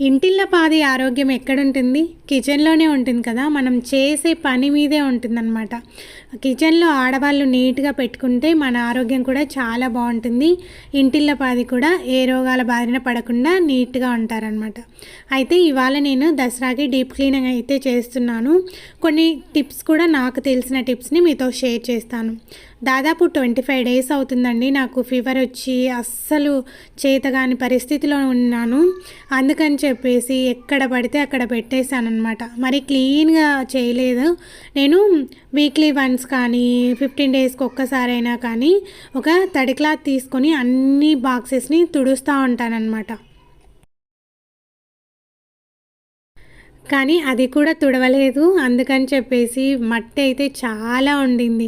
ఇంటిళ్ళ పాది ఆరోగ్యం ఎక్కడుంటుంది? కిచెన్లోనే ఉంటుంది కదా. మనం చేసే పని మీదే ఉంటుందన్నమాట. కిచెన్లో ఆడవాళ్ళు నీట్గా పెట్టుకుంటే మన ఆరోగ్యం కూడా చాలా బాగుంటుంది. ఇంటిళ్ళ పాది కూడా ఏ రోగాల బారిన పడకుండా నీట్గా ఉంటారనమాట అయితే ఇవాళ నేను దసరాకి డీప్ క్లీనింగ్ అయితే చేస్తున్నాను. కొన్ని టిప్స్ కూడా నాకు తెలిసిన టిప్స్ని మీతో షేర్ చేస్తాను. దాదాపు ట్వంటీ ఫైవ్ డేస్ అవుతుందండి. నాకు ఫీవర్ వచ్చి అస్సలు చేతగాని పరిస్థితిలో ఉన్నాను. అందుకని చెప్పేసి ఎక్కడ పడితే అక్కడ పెట్టేశానమాట మరి క్లీన్గా చేయలేదు. నేను వీక్లీ వన్స్ కానీ ఫిఫ్టీన్ డేస్కి ఒక్కసారైనా కానీ ఒక తడి క్లాత్ తీసుకొని అన్ని బాక్సెస్ని తుడుస్తూ ఉంటానన్నమాట. కానీ అది కూడా తుడవలేదు. అందుకని చెప్పేసి మట్టి అయితే చాలా ఉండింది.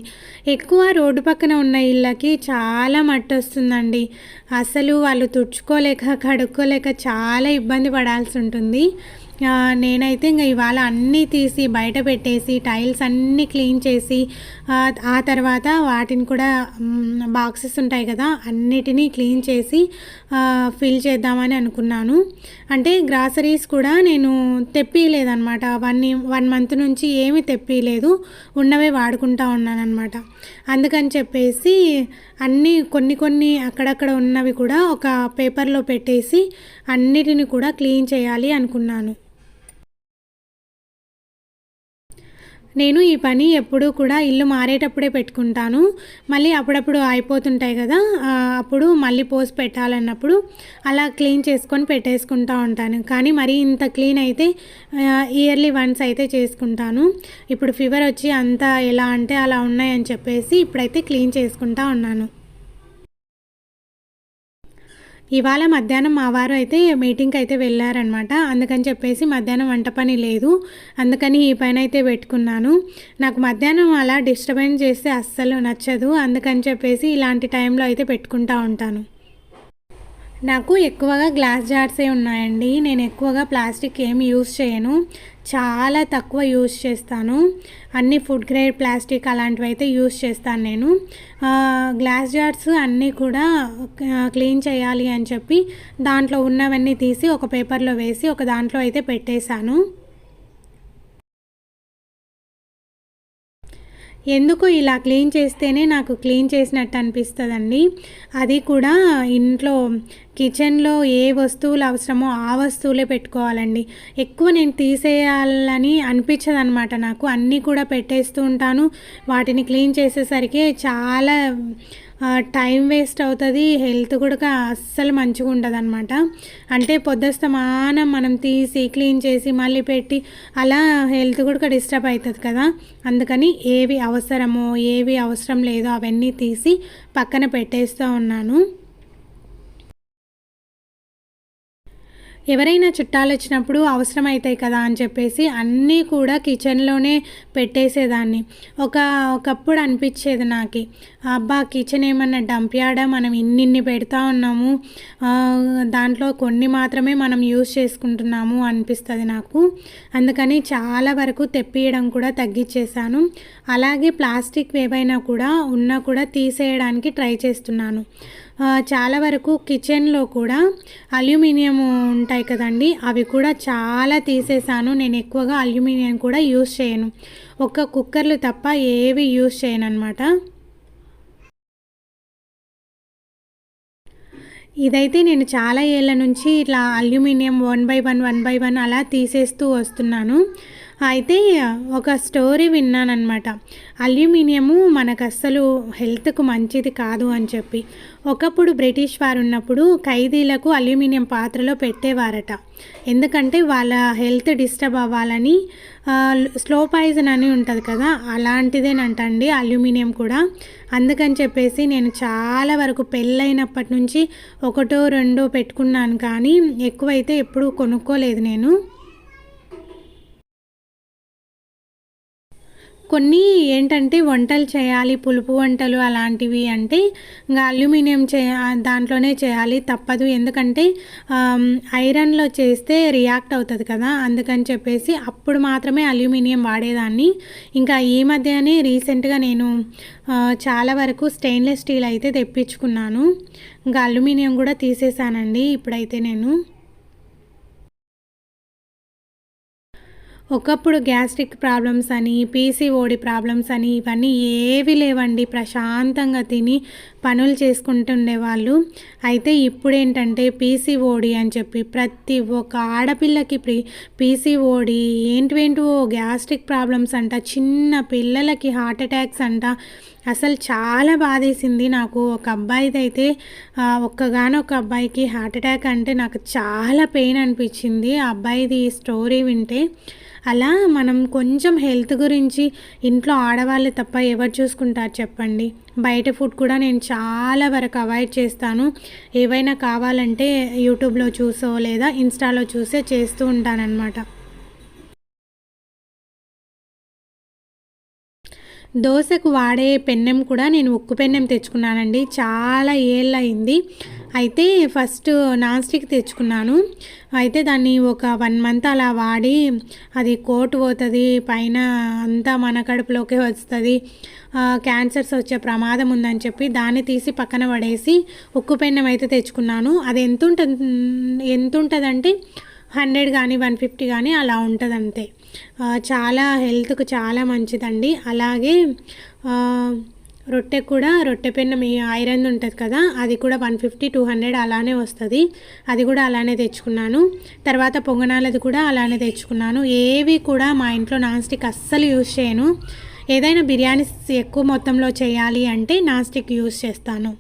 ఎక్కువ రోడ్డు పక్కన ఉన్న ఇళ్ళకి చాలా మట్టి వస్తుందండి అసలు వాళ్ళు తుడుచుకోలేక కడుక్కోలేక చాలా ఇబ్బంది పడాల్సి ఉంటుంది. నేనైతే ఇంకా ఇవాళ అన్నీ తీసి బయట పెట్టేసి టైల్స్ అన్నీ క్లీన్ చేసి ఆ తర్వాత వాటిని కూడా బాక్సెస్ ఉంటాయి కదా అన్నిటినీ క్లీన్ చేసి ఫిల్ చేద్దామని అనుకున్నాను. అంటే గ్రాసరీస్ కూడా నేను తెప్పిలేదనమాట వన్ వన్ మంత్ నుంచి ఏమి తెప్పిలేదు ఉన్నవే వాడుకుంటా ఉన్నానమాట అందుకని చెప్పేసి అన్నీ కొన్ని కొన్ని అక్కడక్కడ ఉన్నవి కూడా ఒక పేపర్లో పెట్టేసి అన్నిటిని కూడా క్లీన్ చేయాలి అనుకున్నాను. నేను ఈ పని ఎప్పుడూ కూడా ఇల్లు మారేటప్పుడే పెట్టుకుంటాను. మళ్ళీ అప్పుడప్పుడు అయిపోతుంటాయి కదా అప్పుడు మళ్ళీ పోసి పెట్టాలన్నప్పుడు అలా క్లీన్ చేసుకొని పెట్టేసుకుంటూ ఉంటాను. కానీ మరీ ఇంత క్లీన్ అయితే ఇయర్లీ వన్స్ అయితే చేసుకుంటాను. ఇప్పుడు ఫీవర్ వచ్చి అంతా ఎలా అంటే అలా ఉన్నాయని చెప్పేసి ఇప్పుడైతే క్లీన్ చేసుకుంటా ఉన్నాను. ఇవాళ మధ్యాహ్నం మా వారు అయితే మీటింగ్కి అయితే వెళ్ళారనమాట అందుకని చెప్పేసి మధ్యాహ్నం వంట పని లేదు. అందుకని ఈ పైన అయితే పెట్టుకున్నాను. నాకు మధ్యాహ్నం అలా డిస్టర్బెన్స్ చేస్తే అస్సలు నచ్చదు. అందుకని చెప్పేసి ఇలాంటి టైంలో అయితే పెట్టుకుంటా ఉంటాను. నాకు ఎక్కువగా గ్లాస్ జార్సే ఉన్నాయండి. నేను ఎక్కువగా ప్లాస్టిక్ ఏమి యూస్ చేయను. చాలా తక్కువ యూస్ చేస్తాను. అన్ని ఫుడ్ గ్రేడ్ ప్లాస్టిక్ అలాంటివి అయితే యూస్ చేస్తాను నేను. గ్లాస్ జార్స్ అన్నీ కూడా క్లీన్ చేయాలి అని చెప్పి దాంట్లో ఉన్నవన్నీ తీసి ఒక పేపర్లో వేసి ఒక దాంట్లో అయితే పెట్టేశాను. ఎందుకు ఇలా క్లీన్ చేస్తేనే నాకు క్లీన్ చేసినట్టు అనిపిస్తుందండి? అది కూడా ఇంట్లో కిచెన్లో ఏ వస్తువులు అవసరమో ఆ వస్తువులే పెట్టుకోవాలండి. ఎక్కువ నేను తీసేయాలని అనిపించదనమాట నాకు. అన్నీ కూడా పెట్టేస్తూ ఉంటాను. వాటిని క్లీన్ చేసేసరికి చాలా టైం వేస్ట్ అవుతుంది హెల్త్ కూడా అస్సలు మంచిగా ఉండదు అనమాట అంటే పొద్దుస్తమానం మనం తీసి క్లీన్ చేసి మళ్ళీ పెట్టి అలా హెల్త్ కూడా డిస్టర్బ్ అవుతుంది కదా. అందుకని ఏవి అవసరమో ఏవి అవసరం లేదో అవన్నీ తీసి పక్కన పెట్టేస్తూ ఉన్నాను. ఎవరైనా చుట్టాలు వచ్చినప్పుడు అవసరం అవుతాయి కదా అని చెప్పేసి అన్నీ కూడా కిచెన్లోనే పెట్టేసేదాన్ని. ఒక ఒకప్పుడు అనిపించేది నాకు. అబ్బా కిచెన్ ఏమన్నా డంప్ యాడా మనం ఇన్నిన్ని పెడతా ఉన్నాము. దాంట్లో కొన్ని మాత్రమే మనం యూస్ చేసుకుంటున్నాము అనిపిస్తుంది నాకు. అందుకని చాలా వరకు తెప్పియడం కూడా తగ్గించేశాను అలాగే ప్లాస్టిక్ ఏవైనా కూడా ఉన్నా కూడా తీసేయడానికి ట్రై చేస్తున్నాను. చాలా వరకు కిచెన్లో కూడా అల్యూమినియం ఉంటాయి కదండి. అవి కూడా చాలా తీసేసాను. నేను ఎక్కువగా అల్యూమినియం కూడా యూస్ చేయను. ఒక్క కుక్కర్లు తప్ప ఏవి యూస్ చేయను అనమాట ఇదైతే నేను చాలా ఏళ్ళ నుంచి ఇట్లా aluminium one by one one by one అలా తీసేస్తూ వస్తున్నాను. అయితే ఒక స్టోరీ విన్నానమాట అల్యూమినియము మనకు అస్సలు హెల్త్కు మంచిది కాదు అని చెప్పి. ఒకప్పుడు బ్రిటిష్ వారు ఉన్నప్పుడు ఖైదీలకు అల్యూమినియం పాత్రలో పెట్టేవారట. ఎందుకంటే వాళ్ళ హెల్త్ డిస్టర్బ్ అవ్వాలని స్లో పాయిజన్ అని ఉంటుంది కదా అలాంటిదేనంటండి అల్యూమినియం కూడా. అందుకని చెప్పేసి నేను చాలా వరకు పెళ్ళైనప్పటి నుంచి ఒకటో రెండో పెట్టుకున్నాను కానీ ఎక్కువైతే ఎప్పుడూ కొనుక్కోలేదు నేను. కొన్ని ఏంటంటే వంటలు చేయాలి పులుపు వంటలు అలాంటివి అంటే ఇంకా అల్యూమినియం చే దాంట్లోనే చేయాలి తప్పదు. ఎందుకంటే ఐరన్లో చేస్తే రియాక్ట్ అవుతుంది కదా. అందుకని చెప్పేసి అప్పుడు మాత్రమే అల్యూమినియం వాడేదాన్ని. ఇంకా ఈ మధ్యనే రీసెంట్గా నేను చాలా వరకు స్టెయిన్లెస్ స్టీల్ అయితే తెప్పించుకున్నాను. ఇంకా అల్యూమినియం కూడా తీసేసానండి ఇప్పుడైతే నేను. ఒకప్పుడు గ్యాస్ట్రిక్ ప్రాబ్లమ్స్ అని పీసీఓడి ప్రాబ్లమ్స్ అని ఇవన్నీ ఏవి లేవండి. ప్రశాంతంగా తిని పనులు చేసుకుంటుండేవాళ్ళు అయితే ఇప్పుడు ఏంటంటే పీసీఓడి అని చెప్పి ప్రతి ఒక్క ఆడపిల్లకి ప్రీ పీసీఓడి ఏంటివేంటివో గ్యాస్ట్రిక్ ప్రాబ్లమ్స్ అంట చిన్న పిల్లలకి హార్ట్ అటాక్స్ అంట అసలు చాలా బాధేసింది. నాకు ఒక అబ్బాయిది అయితే ఒక్కగానొక అబ్బాయికి హార్ట్ అటాక్ అంటే నాకు చాలా పెయిన్ అనిపించింది. ఆ అబ్బాయిది స్టోరీ వింటే అలా మనం కొంచెం హెల్త్ గురించి ఇంట్లో ఆడవాళ్ళు తప్ప ఎవరు చూసుకుంటారు చెప్పండి. బయట ఫుడ్ కూడా నేను చాలా వరకు అవాయిడ్ చేస్తాను. ఏవైనా కావాలంటే యూట్యూబ్లో చూసో లేదా ఇన్స్టాలో చూసే చేస్తూ ఉంటానన్నమాట. దోశకు వాడే పెన్నెం కూడా నేను ఉక్కు పెన్నెం తెచ్చుకున్నానండి. చాలా ఏళ్ళయింది. అయితే ఫస్ట్ నాన్ స్టిక్ తెచ్చుకున్నాను. అయితే దాన్ని ఒక వన్ మంత్ అలా వాడి అది కోట్ పోతుంది పైన అంతా మన కడుపులోకే వస్తుంది క్యాన్సర్స్ వచ్చే ప్రమాదం ఉందని చెప్పి దాన్ని తీసి పక్కన పడేసి ఉక్కు పెన్నం అయితే తెచ్చుకున్నాను. అది ఎంత ఉంటుంది ఎంత ఉంటుందంటే హండ్రెడ్ కానీ వన్ ఫిఫ్టీ కానీ అలా ఉంటుంది అంతే చాలా హెల్త్కు చాలా మంచిదండి. అలాగే రొట్టె కూడా రొట్టె పెన్న మీ ఐరన్ ఉంటుంది కదా అది కూడా వన్ ఫిఫ్టీ టూ హండ్రెడ్ అలానే వస్తుంది. అది కూడా అలానే తెచ్చుకున్నాను. తర్వాత పొంగనాలది కూడా అలానే తెచ్చుకున్నాను. ఏవి కూడా మా ఇంట్లో నాన్ స్టిక్ అస్సలు యూజ్ చేయను. ఏదైనా బిర్యానీస్ ఎక్కువ మొత్తంలో చేయాలి అంటే నాన్ స్టిక్ యూజ్ చేస్తాను.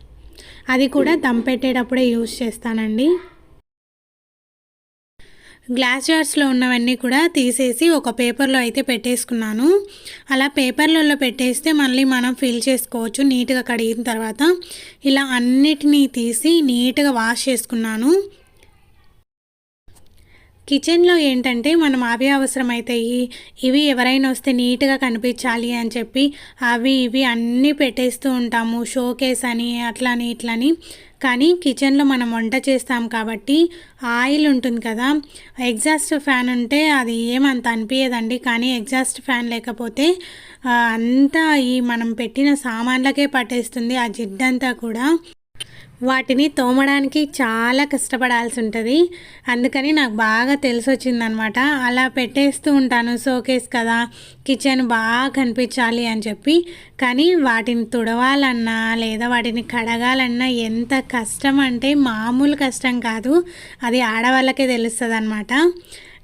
అది కూడా దమ్ పెట్టేటప్పుడే యూజ్ చేస్తానండి. గ్లాస్ జార్స్లో ఉన్నవన్నీ కూడా తీసేసి ఒక పేపర్లో అయితే పెట్టేసుకున్నాను. అలా పేపర్లలో పెట్టేస్తే మళ్ళీ మనం ఫిల్ చేసుకోవచ్చు నీట్గా కడిగిన తర్వాత. ఇలా అన్నిటినీ తీసి నీట్గా వాష్ చేసుకున్నాను. కిచెన్లో ఏంటంటే మనం అవి అవసరమవుతాయి ఇవి ఎవరైనా వస్తే నీట్గా కనిపించాలి అని చెప్పి అవి ఇవి అన్నీ పెట్టేస్తూ ఉంటాము. షోకేస్ అని అట్లని ఇట్లని. కానీ కిచెన్లో మనం వంట చేస్తాం కాబట్టి ఆయిల్ ఉంటుంది కదా. ఎగ్జాస్ట్ ఫ్యాన్ ఉంటే అది ఏమంత అనిపించదండి కానీ ఎగ్జాస్ట్ ఫ్యాన్ లేకపోతే అంతా ఈ మనం పెట్టిన సామాన్లకే పట్టేస్తుంది. ఆ జిడ్డంతా కూడా. వాటిని తోమడానికి చాలా కష్టపడాల్సి ఉంటుంది అందుకని నాకు బాగా తెలిసి వచ్చిందనమాట అలా పెట్టేస్తూ ఉంటాను షోకేస్ కదా కిచెన్ బాగా కనిపించాలి అని చెప్పి. కానీ వాటిని తుడవాలన్నా లేదా వాటిని కడగాలన్నా ఎంత కష్టం అంటే మామూలు కష్టం కాదు. అది ఆడవాళ్ళకే తెలుస్తుంది అనమాట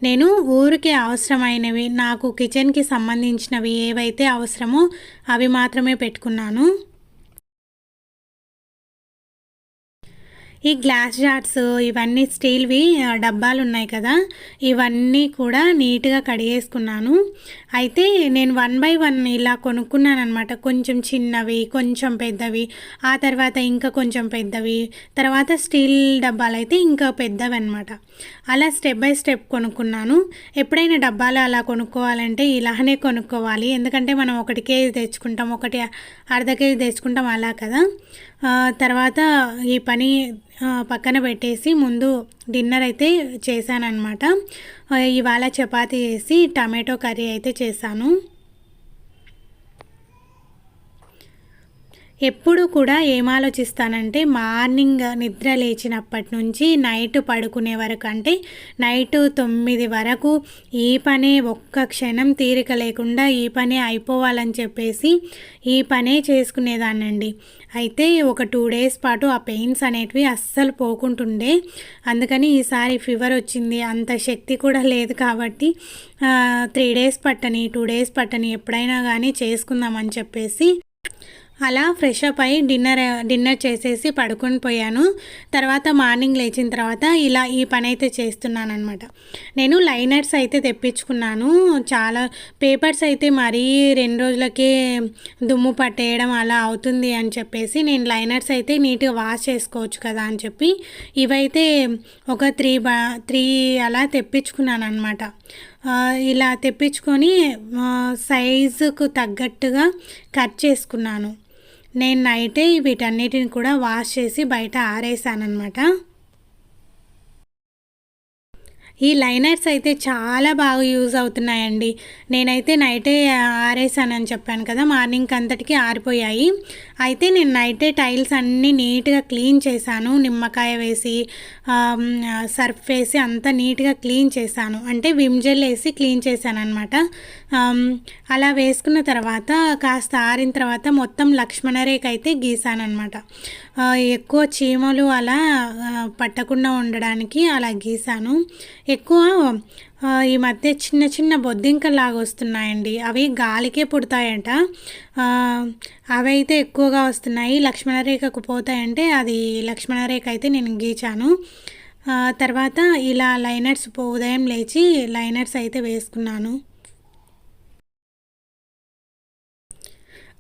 నేను ఊరికి అవసరమైనవి నాకు కిచెన్కి సంబంధించినవి ఏవైతే అవసరమో అవి మాత్రమే పెట్టుకున్నాను. ఈ గ్లాస్ జార్స్ ఇవన్నీ స్టీల్వి డబ్బాలు ఉన్నాయి కదా. ఇవన్నీ కూడా నీట్గా కడిగేసుకున్నాను. అయితే నేను వన్ బై వన్ ఇలా కొనుక్కున్నాను అనమాట కొంచెం చిన్నవి కొంచెం పెద్దవి ఆ తర్వాత ఇంకా కొంచెం పెద్దవి తర్వాత స్టీల్ డబ్బాలు అయితే ఇంకా పెద్దవి అనమాట అలా స్టెప్ బై స్టెప్ కొనుక్కున్నాను. ఎప్పుడైనా డబ్బాలు అలా కొనుక్కోవాలంటే ఇలానే కొనుక్కోవాలి. ఎందుకంటే మనం ఒకటి కేజీ తెచ్చుకుంటాం ఒకటి అర్ధ కేజీ తెచ్చుకుంటాం అలా కదా. తర్వాత ఈ పని పక్కన పెట్టేసి ముందు డిన్నర్ అయితే చేశానమాట ఇవాళ చపాతీ చేసి టమాటో కర్రీ అయితే చేశాను. ఎప్పుడు కూడా ఏం ఆలోచిస్తానంటే మార్నింగ్ నిద్ర లేచినప్పటి నుంచి నైట్ పడుకునే వరకు అంటే నైట్ తొమ్మిది వరకు ఈ పనే ఒక్క క్షణం తీరిక లేకుండా ఈ పనే అయిపోవాలని చెప్పేసి ఈ పనే చేసుకునేదానండి అయితే ఒక టూ డేస్ పాటు ఆ పెయిన్స్ అనేటివి అస్సలు పోకుంటుండే. అందుకని ఈసారి ఫీవర్ వచ్చింది అంత శక్తి కూడా లేదు కాబట్టి త్రీ డేస్ పట్టని టూ డేస్ పట్టని ఎప్పుడైనా కానీ చేసుకుందామని చెప్పేసి అలా ఫ్రెష్ అప్ అయ్యి డిన్నర్ డిన్నర్ చేసేసి పడుకొని పోయాను. తర్వాత మార్నింగ్ లేచిన తర్వాత ఇలా ఈ పని అయితే చేస్తున్నాను అనమాట నేను లైనర్స్ అయితే తెప్పించుకున్నాను. చాలా పేపర్స్ అయితే మరీ రెండు రోజులకే దుమ్ము పట్టేయడం అలా అవుతుంది అని చెప్పేసి నేను లైనర్స్ అయితే నీట్గా వాష్ చేసుకోవచ్చు కదా అని చెప్పి ఇవైతే ఒక త్రీ బా త్రీ అలా తెప్పించుకున్నాను అనమాట ఇలా తెప్పించుకొని సైజుకు తగ్గట్టుగా కట్ చేసుకున్నాను. నేను నైటే వీటన్నిటిని కూడా వాష్ చేసి బయట ఆరేసానమాట ఈ లైనర్స్ అయితే చాలా బాగా యూజ్ అవుతున్నాయండి. నేనైతే నైటే ఆరేసానని చెప్పాను కదా మార్నింగ్ అంతటికి ఆరిపోయాయి. అయితే నేను నైటే టైల్స్ అన్నీ నీట్గా క్లీన్ చేశాను. నిమ్మకాయ వేసి సర్ఫ్ వేసి అంతా నీట్గా క్లీన్ చేశాను. అంటే విమ్ జెల్ వేసి క్లీన్ చేశాను అనమాట అలా వేసుకున్న తర్వాత కాస్త ఆరిన తర్వాత మొత్తం లక్ష్మణరేఖ అయితే గీసాను అనమాట ఎక్కువ చీమలు అలా పట్టకుండా ఉండడానికి అలా గీసాను. ఎక్కువ ఈ మధ్య చిన్న చిన్న బొద్దింకల్లాగా వస్తున్నాయండి. అవి గాలికే పుడతాయంట. అవి అయితే ఎక్కువగా వస్తున్నాయి. లక్ష్మణరేఖకు పోతాయంటే అది లక్ష్మణరేఖ అయితే నేను గీచాను. తర్వాత ఇలా లైనర్స్ ఉదయం లేచి లైనర్స్ అయితే వేసుకున్నాను.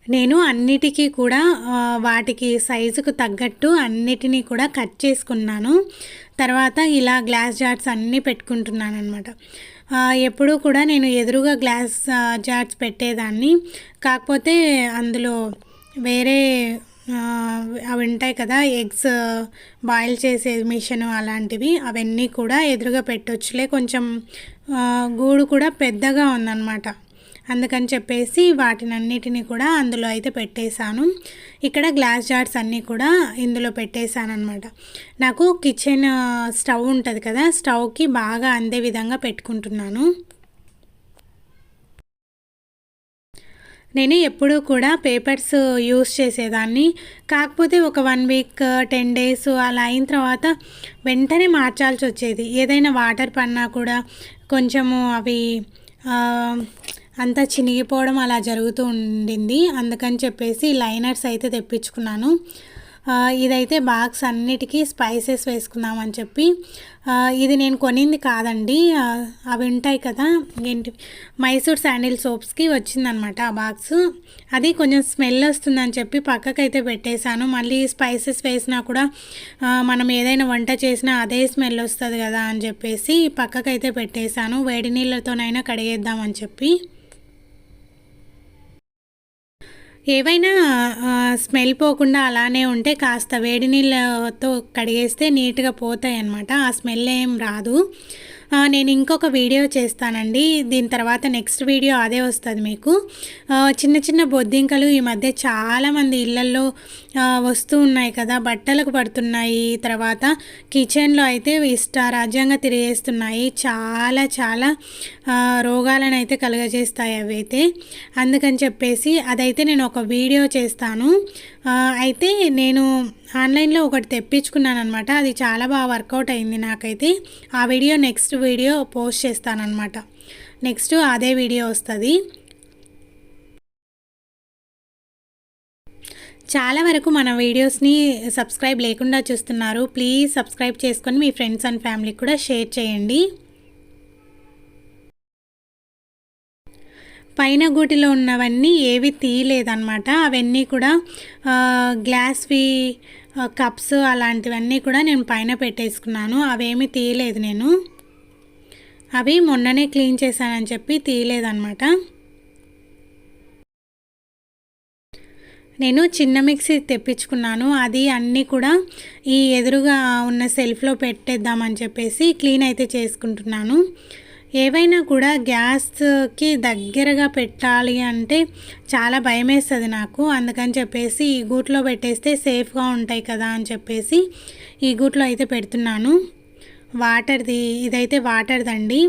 నేను అన్నిటికీ కూడా వాటికి సైజుకు తగ్గట్టు అన్నిటినీ కూడా కట్ చేసుకున్నాను. తర్వాత ఇలా గ్లాస్ జార్స్ అన్నీ పెట్టుకుంటున్నాను అనమాట ఎప్పుడూ కూడా నేను ఎదురుగా గ్లాస్ జార్స్ పెట్టేదాన్ని. కాకపోతే అందులో వేరే అవి ఉంటాయి కదా ఎగ్స్ బాయిల్ చేసే మిషన్ అలాంటివి అవన్నీ కూడా ఎదురుగా పెట్టొచ్చులే. కొంచెం గూడు కూడా పెద్దగా ఉందన్నమాట. అందుకని చెప్పేసి వాటినన్నిటిని కూడా అందులో అయితే పెట్టేశాను. ఇక్కడ గ్లాస్ జార్స్ అన్నీ కూడా ఇందులో పెట్టేశాను అనమాట నాకు కిచెన్ స్టవ్ ఉంటుంది కదా స్టవ్కి బాగా అందే విధంగా పెట్టుకుంటున్నాను. నేను ఎప్పుడూ కూడా పేపర్స్ యూస్ చేసేదాన్ని. కాకపోతే ఒక వన్ వీక్ టెన్ డేస్ అలా అయిన తర్వాత వెంటనే మార్చాల్సి వచ్చేది. ఏదైనా వాటర్ పన్నా కూడా కొంచెము అవి అంతా చినిగిపోవడం అలా జరుగుతూ ఉండింది. అందుకని చెప్పేసి లైనర్స్ అయితే తెప్పించుకున్నాను. ఇదైతే బాక్స్ అన్నిటికీ స్పైసెస్ వేసుకుందామని చెప్పి. ఇది నేను కొనింది కాదండి. అవి ఉంటాయి కదా ఏంటి మైసూర్ శాండిల్ సోప్స్కి వచ్చిందనమాట ఆ బాక్స్. అది కొంచెం స్మెల్ వస్తుందని చెప్పి పక్కకైతే పెట్టేశాను. మళ్ళీ స్పైసెస్ వేసినా కూడా మనం ఏదైనా వంట చేసినా అదే స్మెల్ వస్తుంది కదా అని చెప్పేసి పక్కకైతే పెట్టేశాను. వేడి నీళ్ళతోనైనా కడిగేద్దామని చెప్పి. ఏవైనా స్మెల్ పోకుండా అలానే ఉంటే కాస్త వేడి నీళ్ళతో కడిగేస్తే నీట్గా పోతాయి అన్నమాట ఆ స్మెల్ ఏం రాదు. నేను ఇంకొక వీడియో చేస్తానండి. దీని తర్వాత నెక్స్ట్ వీడియో అదే వస్తుంది మీకు. చిన్న చిన్న బొద్దింకలు ఈ మధ్య చాలామంది ఇళ్ళల్లో వస్తూ ఉన్నాయి కదా. బట్టలకు పడుతున్నాయి. తర్వాత కిచెన్లో అయితే ఇష్టారాజ్యంగా తిరిగేస్తున్నాయి. చాలా చాలా రోగాలను అయితే కలుగజేస్తాయి అవి అయితే అందుకని చెప్పేసి అదైతే నేను ఒక వీడియో చేస్తాను. అయితే నేను ఆన్లైన్లో ఒకటి తెప్పించుకున్నాను అనమాట అది చాలా బాగా వర్కౌట్ అయింది నాకైతే. ఆ వీడియో నెక్స్ట్ వీడియో పోస్ట్ చేస్తానమాట నెక్స్ట్ అదే వీడియో వస్తుంది. చాలా వరకు మన వీడియోస్ని సబ్స్క్రైబ్ లేకుండా చూస్తున్నారు. ప్లీజ్ సబ్స్క్రైబ్ చేసుకొని మీ ఫ్రెండ్స్ అండ్ ఫ్యామిలీకి కూడా షేర్ చేయండి. పైన గూటిలో ఉన్నవన్నీ ఏవి తీయలేదన్నమాట. అవన్నీ కూడా గ్లాస్వి కప్స్ అలాంటివన్నీ కూడా నేను పైన పెట్టేసుకున్నాను. అవేమి తీయలేదు నేను. అవి మొన్ననే క్లీన్ చేశానని చెప్పి తీయలేదన్నమాట. నేను చిన్న మిక్సీ తెప్పించుకున్నాను. అది అన్నీ కూడా ఈ ఎదురుగా ఉన్న సెల్ఫ్లో పెట్టేద్దామని చెప్పేసి క్లీన్ అయితే చేసుకుంటున్నాను. ఏవైనా కూడా గ్యాస్కి దగ్గరగా పెట్టాలి అంటే చాలా భయం వేస్తుంది నాకు. అందుకని చెప్పేసి ఈ గూట్లో పెట్టేస్తే సేఫ్గా ఉంటాయి కదా అని చెప్పేసి ఈ గూట్లో అయితే పెడుతున్నాను. వాటర్ది ఇదైతే వాటర్దండి.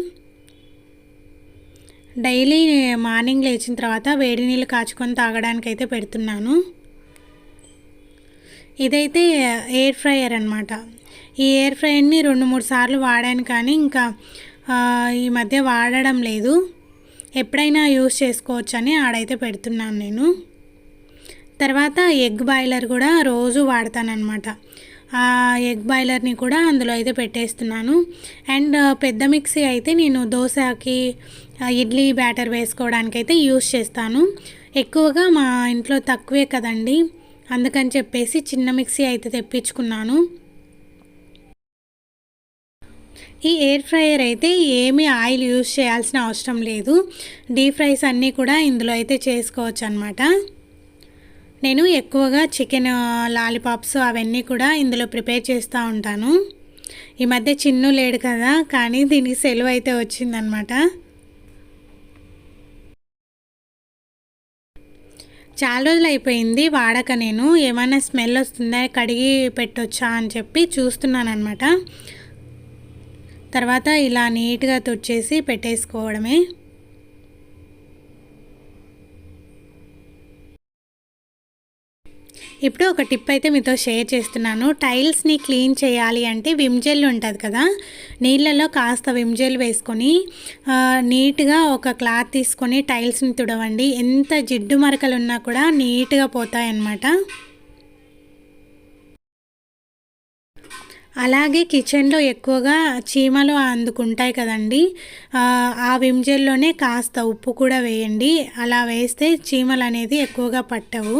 డైలీ మార్నింగ్ లేచిన తర్వాత వేడి నీళ్ళు కాచుకొని తాగడానికి అయితే పెడుతున్నాను. ఇదైతే ఎయిర్ ఫ్రైయర్ అనమాట ఈ ఎయిర్ ఫ్రైయర్ని రెండు మూడు సార్లు వాడాను కానీ ఇంకా ఈ మధ్య వాడడం లేదు. ఎప్పుడైనా యూస్ చేసుకోవచ్చు అని ఆడైతే పెడుతున్నాను నేను. తర్వాత ఎగ్ బాయిలర్ కూడా రోజు వాడతానమాట ఆ ఎగ్ బాయిలర్ని కూడా అందులో అయితే పెట్టేస్తున్నాను. అండ్ పెద్ద మిక్సీ అయితే నేను దోశకి ఇడ్లీ బ్యాటర్ వేసుకోవడానికి అయితే యూస్ చేస్తాను. ఎక్కువగా మా ఇంట్లో తక్కువే కదండి. అందుకని చెప్పేసి చిన్న మిక్సీ అయితే తెప్పించుకున్నాను. ఈ ఎయిర్ ఫ్రైయర్ అయితే ఏమీ ఆయిల్ యూజ్ చేయాల్సిన అవసరం లేదు. డీప్ ఫ్రైస్ అన్నీ కూడా ఇందులో అయితే చేసుకోవచ్చు అనమాట నేను ఎక్కువగా చికెన్ లాలీపాప్స్ అవన్నీ కూడా ఇందులో ప్రిపేర్ చేస్తూ ఉంటాను. ఈ మధ్య చిన్ను లేడు కదా కానీ దీనికి సెలవు అయితే వచ్చిందనమాట చాలా రోజులు అయిపోయింది వాడక నేను. ఏమైనా స్మెల్ వస్తుందా కడిగి పెట్టొచ్చా అని చెప్పి చూస్తున్నాను అనమాట తర్వాత ఇలా నీట్గా తుడిచేసి పెట్టేసుకోవడమే. ఇప్పుడు ఒక టిప్ అయితే మీతో షేర్ చేస్తున్నాను. టైల్స్ని క్లీన్ చేయాలి అంటే విమ్ జెల్ ఉంటుంది కదా నీళ్ళలో కాస్త విమ్ జెల్ వేసుకొని నీట్గా ఒక క్లాత్ తీసుకొని టైల్స్ని తుడవండి. ఎంత జిడ్డు మరకలు ఉన్నా కూడా నీట్గా పోతాయి అలాగే కిచెన్లో ఎక్కువగా చీమలు అందుకుంటాయి కదండి. ఆ విమ్జెల్లోనే కాస్త ఉప్పు కూడా వేయండి. అలా వేస్తే చీమలు అనేది ఎక్కువగా పట్టవు.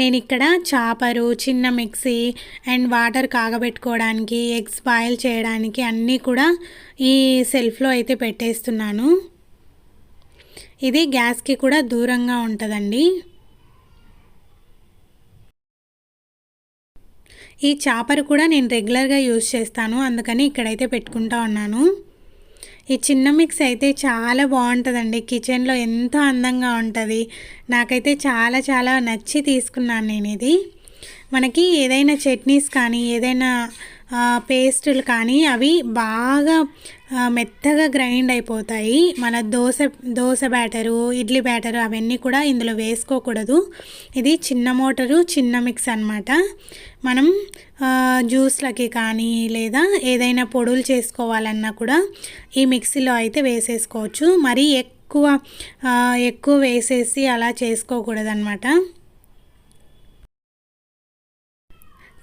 నేను ఇక్కడ చాపరు చిన్న మిక్సీ అండ్ వాటర్ కాగబెట్టుకోవడానికి ఎగ్స్ బాయిల్ చేయడానికి అన్నీ కూడా ఈ సెల్ఫ్లో అయితే పెట్టేస్తున్నాను. ఇది గ్యాస్కి కూడా దూరంగా ఉంటుందండి. ఈ చాపరు కూడా నేను రెగ్యులర్గా యూజ్ చేస్తాను. అందుకని ఇక్కడైతే పెట్టుకుంటా ఉన్నాను. ఈ చిన్న మిక్స్ అయితే చాలా బాగుంటుందండి. కిచెన్లో ఎంతో అందంగా ఉంటుంది. నాకైతే చాలా చాలా నచ్చి తీసుకున్నాను నేను ఇది మనకి ఏదైనా చట్నీస్ కానీ ఏదైనా పేస్టులు కానీ అవి బాగా మెత్తగా గ్రైండ్ అయిపోతాయి. మన దోశ దోశ బ్యాటరు ఇడ్లీ బ్యాటరు అవన్నీ కూడా ఇందులో వేసుకోకూడదు. ఇది చిన్న మోటరు చిన్న మిక్స్ అనమాట మనం జ్యూస్లకి కానీ లేదా ఏదైనా పొడులు చేసుకోవాలన్నా కూడా ఈ మిక్సీలో అయితే వేసేసుకోవచ్చు. మరీ ఎక్కువ ఎక్కువ వేసేసి అలా చేసుకోకూడదు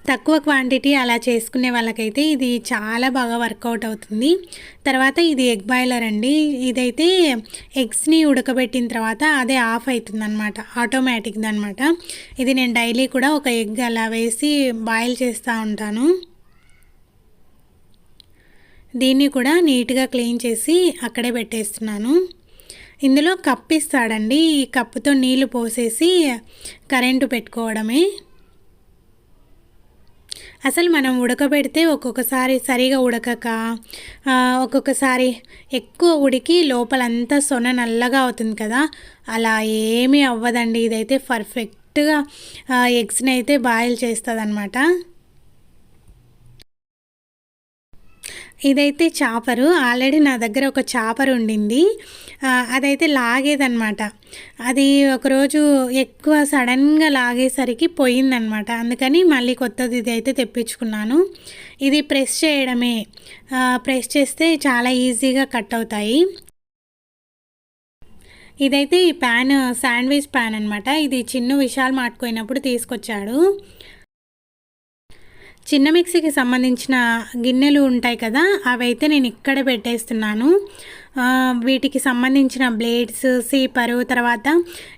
తక్కువ క్వాంటిటీ అలా చేసుకునే వాళ్ళకైతే ఇది చాలా బాగా వర్కౌట్ అవుతుంది. తర్వాత ఇది ఎగ్ బాయిలర్ అండి. ఇదైతే ఎగ్స్ని ఉడకబెట్టిన తర్వాత అదే ఆఫ్ అవుతుంది అనమాట ఆటోమేటిక్ది అనమాట ఇది నేను డైలీ కూడా ఒక ఎగ్ అలా వేసి బాయిల్ చేస్తూ ఉంటాను. దీన్ని కూడా నీట్గా క్లీన్ చేసి అక్కడే పెట్టేస్తున్నాను. ఇందులో కప్ ఇస్తాడండి ఈ కప్పుతో నీళ్ళు పోసేసి కరెంటు పెట్టుకోవడమే. అసలు మనం ఉడకబెడితే ఒక్కొక్కసారి సరిగా ఉడకక ఒక్కొక్కసారి ఎక్కువ ఉడికి లోపలంతా సొన నల్లగా అవుతుంది కదా. అలా ఏమీ అవ్వదండి. ఇదైతే పర్ఫెక్ట్గా ఎగ్స్ని అయితే బాయిల్ చేస్తుంది అనమాట ఇదైతే చాపరు. ఆల్రెడీ నా దగ్గర ఒక చాపరు ఉండింది. అదైతే లాగేదనమాట అది ఒకరోజు ఎక్కువ సడన్గా లాగేసరికి పోయిందనమాట అందుకని మళ్ళీ కొత్తది ఇది అయితే తెప్పించుకున్నాను. ఇది ప్రెస్ చేయడమే. ప్రెస్ చేస్తే చాలా ఈజీగా కట్ అవుతాయి. ఇదైతే ఈ ప్యాన్ శాండ్విచ్ ప్యాన్ అనమాట ఇది చిన్న విషయాలు మాట్టుకోయినప్పుడు తీసుకొచ్చాడు. చిన్న మిక్సీకి సంబంధించిన గిన్నెలు ఉంటాయి కదా అవైతే నేను ఇక్కడ పెట్టేస్తున్నాను. వీటికి సంబంధించిన బ్లేడ్స్ సీపరు తర్వాత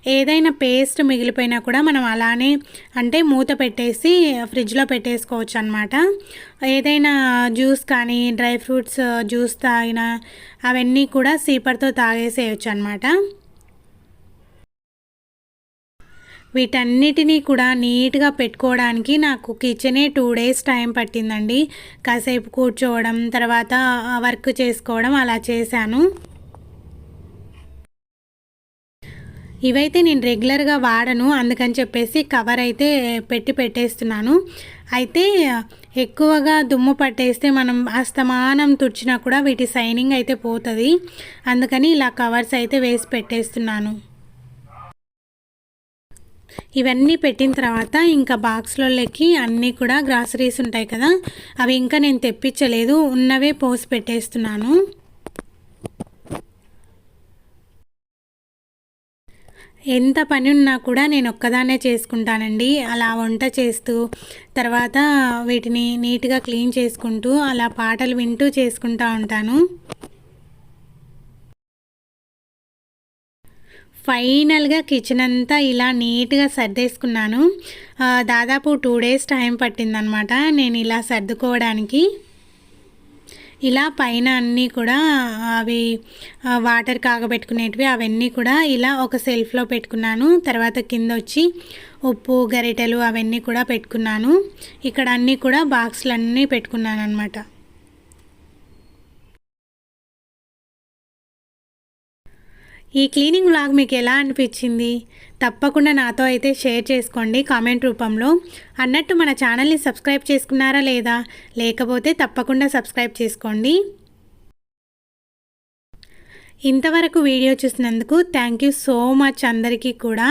ఏదైనా పేస్ట్ మిగిలిపోయినా కూడా మనం అలానే అంటే మూత పెట్టేసి ఫ్రిడ్జ్లో పెట్టేసుకోవచ్చు అనమాట ఏదైనా జ్యూస్ కానీ డ్రై ఫ్రూట్స్ జ్యూస్ తాగిన అవన్నీ కూడా సీపర్తో తాగేసేయచ్చు అనమాట వీటన్నిటినీ కూడా నీట్గా పెట్టుకోవడానికి నాకు కిచెనే టూ డేస్ టైం పట్టిందండి. కాసేపు కూర్చోవడం తర్వాత వర్క్ చేసుకోవడం అలా చేశాను. ఇవైతే నేను రెగ్యులర్గా వాడను అందుకని చెప్పేసి కవర్ అయితే పెట్టి పెట్టేస్తున్నాను. అయితే ఎక్కువగా దుమ్ము పట్టేస్తే మనం అస్తమానం తుడిచినా కూడా వీటి సైనింగ్ అయితే పోతుంది. అందుకని ఇలా కవర్స్ అయితే వేసి పెట్టేస్తున్నాను. ఇవన్నీ పెట్టిన తర్వాత ఇంకా బాక్స్లోకి అన్నీ కూడా గ్రాసరీస్ ఉంటాయి కదా అవి ఇంకా నేను తెప్పించలేదు ఉన్నవే పోసి పెట్టేస్తున్నాను. ఎంత పని ఉన్నా కూడా నేను ఒక్కదాన్నే చేసుకుంటానండి. అలా వంట చేస్తూ తర్వాత వీటిని నీట్గా క్లీన్ చేసుకుంటూ అలా పాటలు వింటూ చేసుకుంటూ ఉంటాను. ఫైనల్గా కిచెన్ అంతా ఇలా నీట్గా సర్దేసుకున్నాను. దాదాపు టూ డేస్ టైం పట్టిందనమాట నేను ఇలా సర్దుకోవడానికి. ఇలా పైన అన్నీ కూడా అవి వాటర్ కాగబెట్టుకునేటివి అవన్నీ కూడా ఇలా ఒక సెల్ఫ్లో పెట్టుకున్నాను. తర్వాత కింద వచ్చి ఉప్పు గరిటెలు అవన్నీ కూడా పెట్టుకున్నాను. ఇక్కడ అన్నీ కూడా బాక్స్లన్నీ పెట్టుకున్నాను అనమాట ఈ క్లీనింగ్ వ్లాగ్ మీకు ఎలా అనిపించింది? తప్పకుండా నాతో అయితే షేర్ చేసుకోండి కామెంట్ రూపంలో. అన్నట్టు మన ఛానల్ని సబ్స్క్రైబ్ చేసుకున్నారా లేదా? లేకపోతే తప్పకుండా సబ్స్క్రైబ్ చేసుకోండి. ఇంతవరకు వీడియో చూసినందుకు థ్యాంక్ యూ సో మచ్ అందరికీ కూడా.